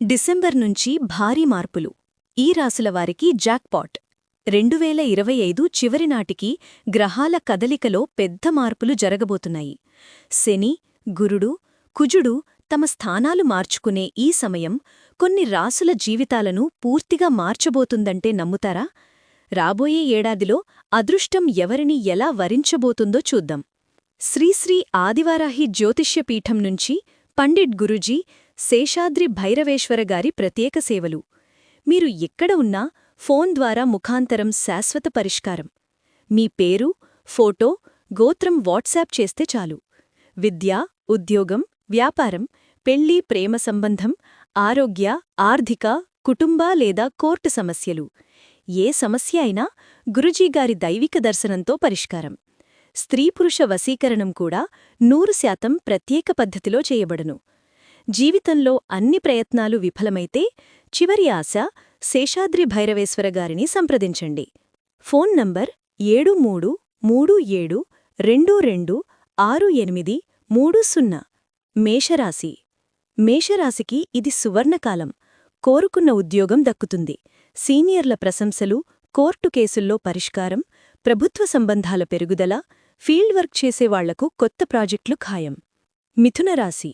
December నుంచి భారీ మార్పులు. ఈ రాసుల వారికి జాక్పాట్. రెండువేల ఇరవై ఐదు చివరి నాటికి గ్రహాల కదలికలో పెద్ద మార్పులు జరగబోతున్నాయి. శని గురుడు కుజుడు తమ స్థానాలు మార్చుకునే ఈ సమయం కొన్ని రాసుల జీవితాలను పూర్తిగా మార్చబోతుందంటే నమ్ముతారా? రాబోయే ఏడాదిలో అదృష్టం ఎవరిని ఎలా వరించబోతుందో చూద్దాం. శ్రీశ్రీ ఆదివారాహి జ్యోతిష్య పీఠం నుంచి పండిట్ గురుజీ శేషాద్రి భైరవేశ్వర గారి ప్రత్యేక సేవలు. మీరు ఎక్కడ ఉన్నా ఫోన్ ద్వారా ముఖాంతరం శాశ్వత పరిష్కారం. మీ పేరు ఫోటో గోత్రం వాట్సాప్ చేస్తే చాలు. విద్య ఉద్యోగం వ్యాపారం పెళ్ళి ప్రేమ సంబంధం ఆరోగ్య ఆర్థిక కుటుంబ లేదా కోర్టు సమస్యలు. ఏ సమస్య అయినా గురుజీగారి దైవిక దర్శనంతో పరిష్కారం. స్త్రీపురుష వశీకరణం కూడా నూరు శాతం ప్రత్యేక పద్ధతిలో చేయబడును. జీవితంలో అన్ని ప్రయత్నాలు విఫలమైతే చివరి ఆశ శేషాద్రి భైరవేశ్వర గారిని సంప్రదించండి. ఫోన్ నంబర్ ఏడు మూడు మూడు ఏడు రెండు రెండు ఆరు ఎనిమిది మూడు సున్నా. మేషరాశి. మేషరాశికి ఇది సువర్ణకాలం. కోరుకున్న ఉద్యోగం దక్కుతుంది. సీనియర్ల ప్రశంసలు కోర్టు కేసుల్లో పరిష్కారం ప్రభుత్వ సంబంధాల పెరుగుదల ఫీల్డ్ వర్క్ చేసేవాళ్ళకు కొత్త ప్రాజెక్టులు ఖాయం. మిథునరాశి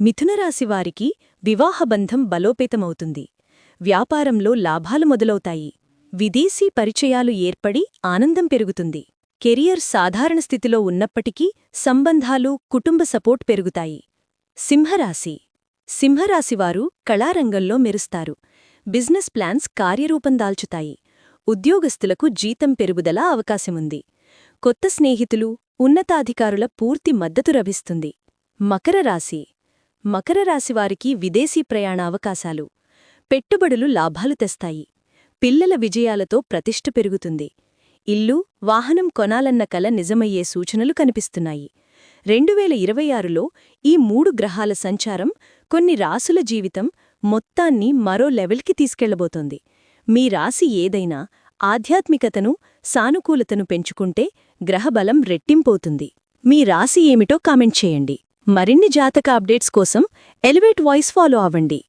మిథునరాశివారికి వివాహబంధం బలోపేతమవుతుంది. వ్యాపారంలో లాభాలు మొదలవుతాయి. విదేశీ పరిచయాలు ఏర్పడి ఆనందం పెరుగుతుంది. కెరియర్ సాధారణ స్థితిలో ఉన్నప్పటికీ సంబంధాలు కుటుంబ సపోర్ట్ పెరుగుతాయి. సింహరాశి. సింహరాశివారు కళారంగంలో మెరుస్తారు. బిజినెస్ ప్లాన్స్ కార్యరూపం దాల్చుతాయి. ఉద్యోగస్తులకు జీతం పెరుగుదల అవకాశముంది. కొత్త స్నేహితులు ఉన్నతాధికారుల పూర్తి మద్దతు లభిస్తుంది మకర రాశి. మకర రాశివారికి విదేశీ ప్రయాణ అవకాశాలు. పెట్టుబడులు లాభాలు తెస్తాయి. పిల్లల విజయాలతో ప్రతిష్ఠ పెరుగుతుంది. ఇల్లు వాహనం కొనాలన్న కల నిజమయ్యే సూచనలు కనిపిస్తున్నాయి. రెండువేల ఇరవై ఆరులో ఈ మూడు గ్రహాల సంచారం కొన్ని రాసుల జీవితం మొత్తాన్ని మరో లెవెల్కి తీసుకెళ్ళబోతోంది. మీ రాశి ఏదైనా ఆధ్యాత్మికతను సానుకూలతను పెంచుకుంటే గ్రహబలం రెట్టింపోతుంది. మీ రాశి ఏమిటో కామెంట్ చేయండి. మరిన్ని జాతక అప్డేట్స్ కోసం ఎలివేట్ వాయిస్ ఫాలో అవ్వండి.